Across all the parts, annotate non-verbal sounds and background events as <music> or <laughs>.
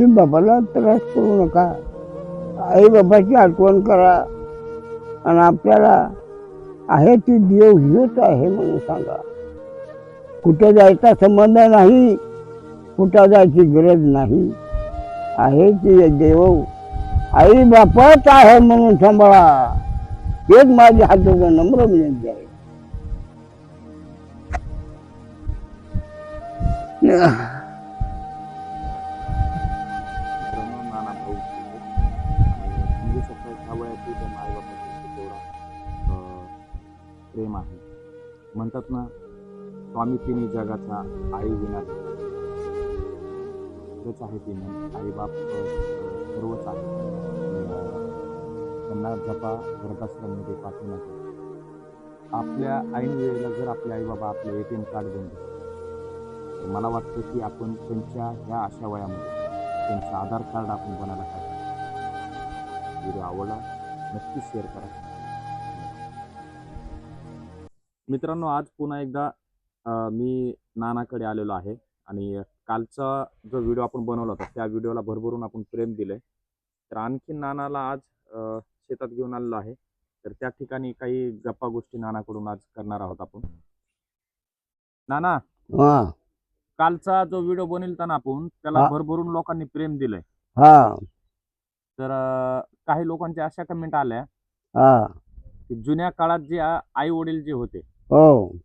आई बाबाला त्रास करू नका. आई बाबाची आठवण करा. आणि आपल्याला आहे ती देव हीच आहे म्हणून सांगा. कुठे जायचा संबंध नाही कुठं जायची गरज नाही. आहे ती देव. आई बापाच आहे म्हणून सांभाळा. हेच माझ्या हाताचा नम्र विनंती आहे. मित्रांनो भाऊ शिंदे. आणि म्हणजे समजू शकता ह्या त्यांना आईबापाचं तेवढा प्रेम आहे. म्हणतात ना स्वामी तिने जगाचा आई विना तेच आहे तिने. आईबाप सर्वच आहे. त्यांना जपा वर्गाश्रममध्ये पाठवू नका. आपल्या ऐन वेळेला जर आपले आईबाबा आपलं ए टी एम कार्ड देऊन मला वाटतं की आपण त्यांच्या ह्या अशा वयामध्ये त्यांचं आधार कार्ड आपण बनायला पाहिजे व्हिडिओ आवडला नक्की शेअर करा. मित्रांनो आज पुन्हा एकदा मी नानाकडे आलेलो आहे आणि कालचा जो व्हिडिओ आपण बनवला होता त्या व्हिडिओला भरभरून आपण प्रेम दिलंय. तर आणखी नानाला आज शेतात घेऊन आलेलो आहे. तर त्या ठिकाणी काही गप्पा गोष्टी नानाकडून आज करणार आहोत आपण. नाना! कालचा जो व्हिडिओ बनवला ना आपण त्याला हा. भरभरून लोकांनी प्रेम दिलंय. हा. तर अं, काही लोकांच्या अशा कमेंट आल्या हा. की जुन्या काळात जे आई वडील जे होते हो.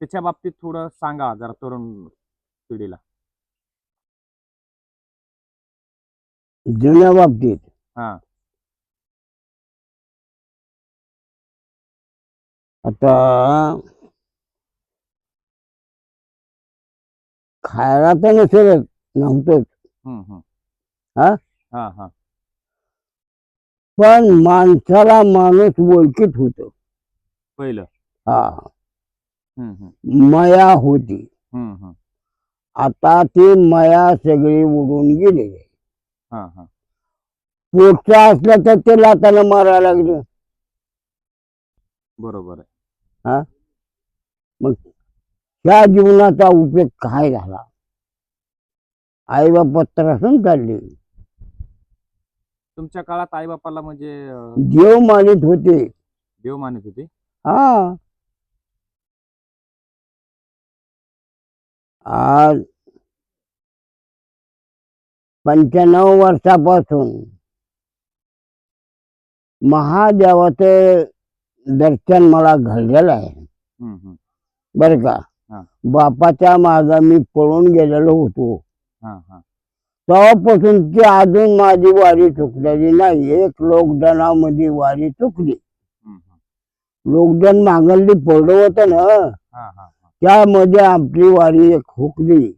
त्याच्या बाबतीत थोडं सांगा जरा तरुण पिढीला. जुन्या बाबतीत? हा. आता खायला तर नसेलच. नव्हतंच. हा? हा हा. पण माणसाला माणूस ओळखीत होत. पहिलं. हा. मया होती. आता ती मया सगळी उडून गेली. हा हा. पोटचं असलं तर ते लाताला मारायला लागलं. बरोबर आहे. त्या जीवनाचा उपयोग काय झाला? आई बापा त्रासून काढली. तुमच्या काळात आई बापाला म्हणजे अं, देव मानित होते. देव मानित होते? हा. आज पंच्याण्णव वर्षापासून महादेवाचं दर्शन मला घडलेलं आहे. हम्म हम्म बर का. बापाच्या माग मी पळून गेलेलो होतो. तेव्हापासून ती अजून माझी वारी चुकलेली नाही. एक लॉकडाऊनामध्ये वारी चुकली लॉकडाऊन मागली पडलं होतं ना त्यामध्ये आपली वारी एक हुकली.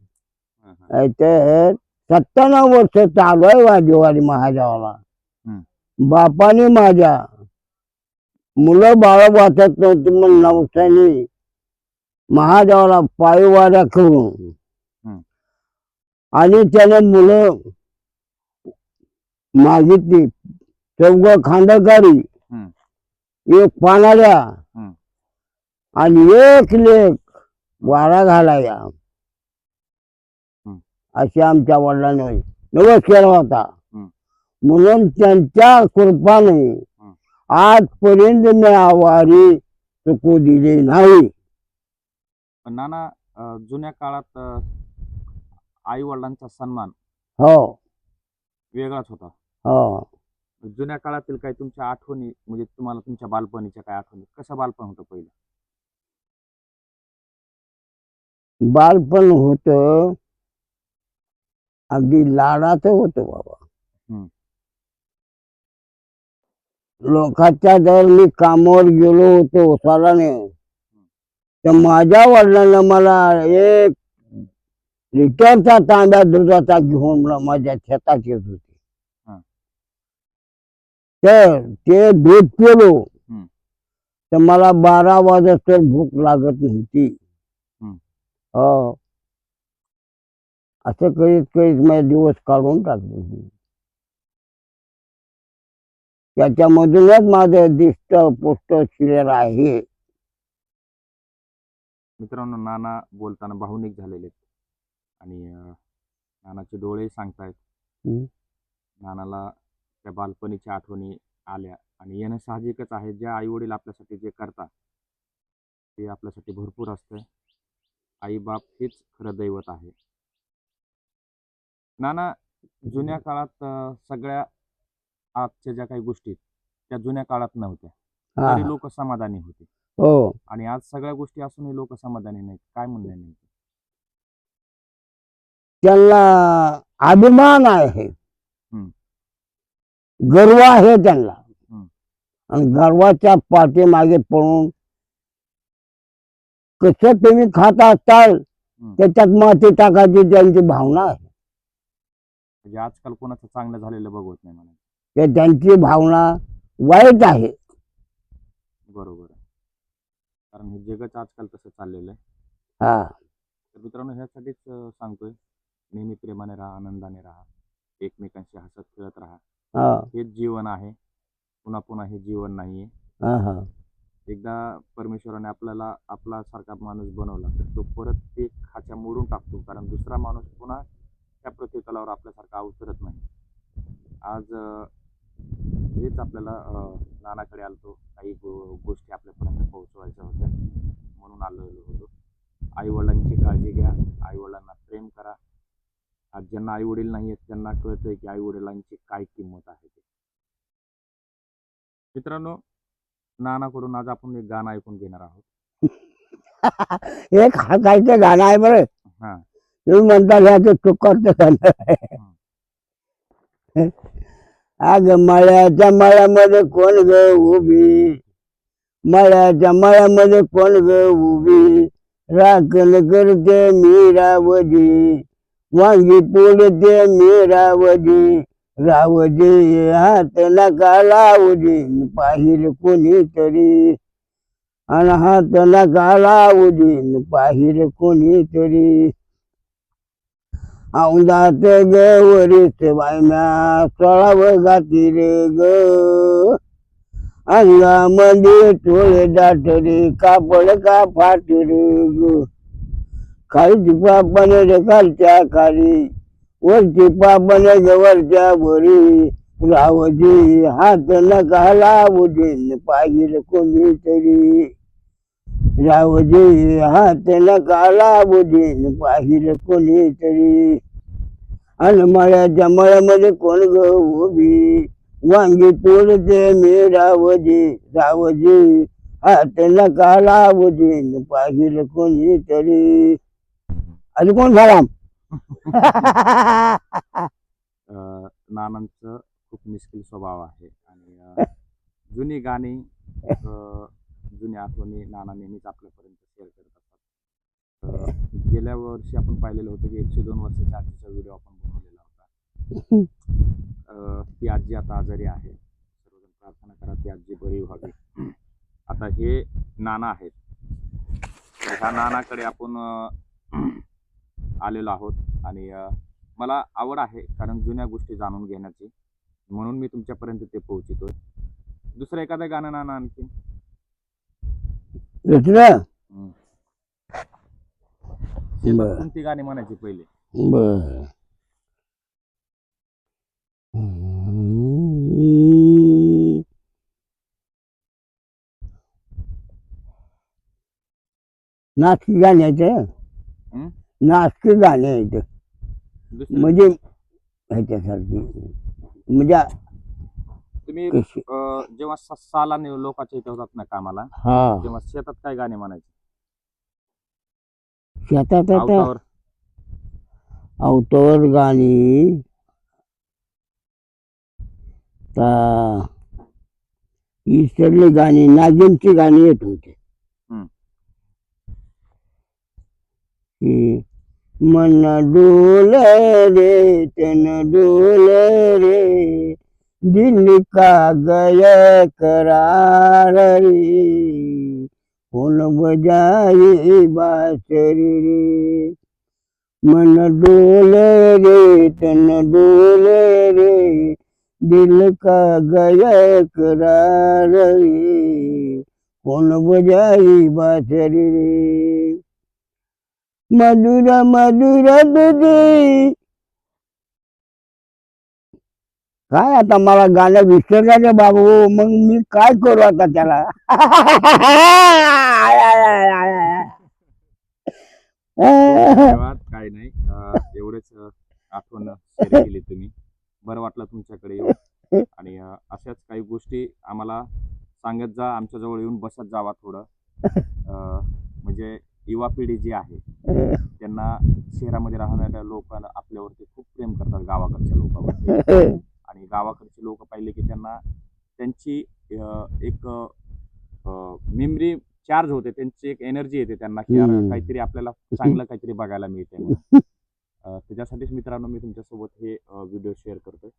तर सत्त्याण्णव वर्ष चालू आहे माझी वारी महादेवाला. बापाने माझ्या मुलं बाळ वाचत नव्हती म्हणून नवसाने महादेवाला पायवाऱ्या करून. आणि त्याने मुलं मागितली. चौघ खांडकारी एक हम्म. आणि एक लेख वारा घालाया अशी आमच्या वडिलांनी नवस केला होता. म्हणून त्यांच्या कृपाने आजपर्यंत मी आवारी चुकू दिली नाही. नाना अं, जुन्या काळात आई वडिलांचा सन्मान हो. वेगळाच होता. हो. जुन्या काळातील काही तुमच्या आठवणी म्हणजे तुम्हाला तुमच्या बालपणीच्या काय आठवणी कसं बालपण होतं पहिलं बालपण होत अगदी लाडाचं होतं बाबा. हम्म. लोकांच्या जर मी कामावर गेलो होतो सालाने तर माझ्या वडिलांना मला एक लिटरचा तांब्या दुधाचा घेऊन मला माझ्या शेतात येत होते. तर ते दूध पिलो. तर मला बारा वाजत भूक लागत नव्हती. हो असं करीत करीत माझे दिवस काढून टाकले. त्याच्यामधूनच माझं दिष्ट पुष्ट क्लिअर आहे मित्रांनो नाना बोलताना भावनिक झालेले आहेत. आणि नानाचे डोळे सांगतायत. नानाला त्या बालपणीच्या आठवणी आल्या आणि येणं साहजिकच आहे. ज्या आई वडील आपल्यासाठी जे करतात ते आपल्यासाठी भरपूर असतं. आई बाप हेच खरं दैवत आहे. नाना जुन्या काळात सगळ्या आजच्या ज्या काही गोष्टी आहेत, त्या जुन्या काळात नव्हत्या. लोक समाधानी होते. हो आणि आज सगळ्या गोष्टी असूनही लोक समाधानी नाहीत काय म्हणणं नेमकं? त्यांना अभिमान आहे. गर्व आहे त्यांना. आणि गर्वाच्या पाठीमागे पळून कसं तुम्ही खात असताल. त्याच्यात माती टाकायची त्यांची भावना आहे म्हणजे आजकाल कोणाचं चांगलं झालेलं बघवत नाही म्हणा ते त्यांची भावना वाईट आहे बरोबर कारण हे जगच आजकाल तसं चाललेलं आहे. हा. तर मित्रांनो ह्यासाठीच अं, सांगतोय. नेहमी प्रेमाने राहा आनंदाने राहा. एकमेकांशी हसत खेळत राहा. हा. हेच जीवन आहे. पुन्हा पुन्हा हे जीवन नाहीये. हा हा. एकदा परमेश्वराने आपल्याला आपला सारखा माणूस बनवला तर तो परत ते खाच्या मोडून टाकतो. कारण दुसरा माणूस पुन्हा त्या प्रतितलावर आपल्यासारखा अवतरत नाही. आज अं, हेच आपल्याला नानाकडे आलतो. काही गो गोष्टी आपल्यापर्यंत पोहोचवायच्या होत्या. म्हणून आलेलो होतो आईवडिलांची काळजी घ्या. आईवडिलांना प्रेम करा. आज ज्यांना आई वडील नाही आहेत त्यांना कळतंय की आई वडिलांची काय किंमत आहे ते. मित्रांनो नानाकडून आज आपण एक गाणं ऐकून घेणार आहोत. <laughs> एक हसायचं गाणं आहे बरं. हा. तुम्ही म्हणता ह्याचं चुकरचं <laughs> आग मळ्याच्या मळ्यामध्ये कोण ग उभी? मळ्याच्या मळ्यामध्ये कोण ग उभी? राखण करते मीरावजी वांगी पोडते मीरावजी रावजी हात नका लावजी पाहिल कोणीतरी. आणि हात नका लावजी पाहिल कोणीतरी. औंदात गवरीच बायम्या सोळाव रे ग. अंगामध्ये टोळे दाटरे कापड का फाटरे ग. खालची पापन रे खालच्या खाली वरची पापन ग वरच्या वरी रावजी हात नका लावजी पाहिजे कोणीतरी. रावजी हात नका लावजी पाहिलं कोणीतरी. आणि मळ्या मळ्यामध्ये कोण ग उभी? वांगी तोडते मी रावजी रावजी हात काला लावजी पाहिलं कोणी तरी अरे कोण झाला <laughs> नानांचं खूप मिश्किल स्वभाव आहे. आणि जुनी गाणी जुन्या आठवणी नाना नेहमीच आपल्यापर्यंत शेअर करत असतात. गेल्या वर्षी आपण पाहिलेलं होतं की एकशे दोन वर्षाच्या आजीचा व्हिडिओ आपण बनवलेला होता. ती आजी आता आजारी आहे. सर्वजण प्रार्थना करा ती आजी बरी व्हावी. आता हे नाना आहेत. ह्या नानाकडे आपण आलेलो आहोत. आणि मला आवड आहे कारण जुन्या गोष्टी जाणून घेण्याची. म्हणून मी तुमच्यापर्यंत ते पोहोचितो दुसरं एखादं गाणं नाना आणखी शेतात बरं. कोणती गाणी म्हणायची पहिले? बर. नाचकी गाणी आहेत हं? नाचकी गाणी आहेत. दुसरं? म्हणजे ह्याच्यासारखी. म्हणजे तुम्ही कशी? अं, जेव्हा स- सालाने लोकांच्या इथे होतात ना कामाला हा. तेव्हा शेतात काय गाणे म्हणायचे? शेतात आता आवतावर अवतवर गाणी. ता ईश्वरली गाणी नागिनची गाणी येत होते. हम्म. की मन डोल रे तन डोल रे दिल का गय करारी रे फूल बजाई बासरी रे मन डोल रे तन डोल रे दिल का गय करारी कोण बजाई बासरी रे मधुर मधुर तुझे काय आता मला गाणं विसरलं बाबू मग मी काय करू आता त्याला? काय नाही. एवढेच आठवण शेअर केली तुम्ही. बरं वाटलं तुमच्याकडे येऊन. आणि अशाच काही गोष्टी आम्हाला सांगत जा आमच्या जवळ येऊन बसत जावा थोडं. म्हणजे युवा पिढी जी आहे त्यांना शहरामध्ये राहणाऱ्या लोकांना आपल्यावरती खूप प्रेम करतात गावाकडच्या लोकांवर गावाकडचे लोक पाहिले की त्यांना त्यांची एक मेमरी चार्ज होते त्यांची एक एनर्जी येते त्यांना की. काहीतरी आपल्याला <laughs> चांगलं काहीतरी बघायला मिळते <laughs> त्याच्यासाठीच मित्रांनो मी तुमच्यासोबत हे व्हिडिओ शेअर करतोय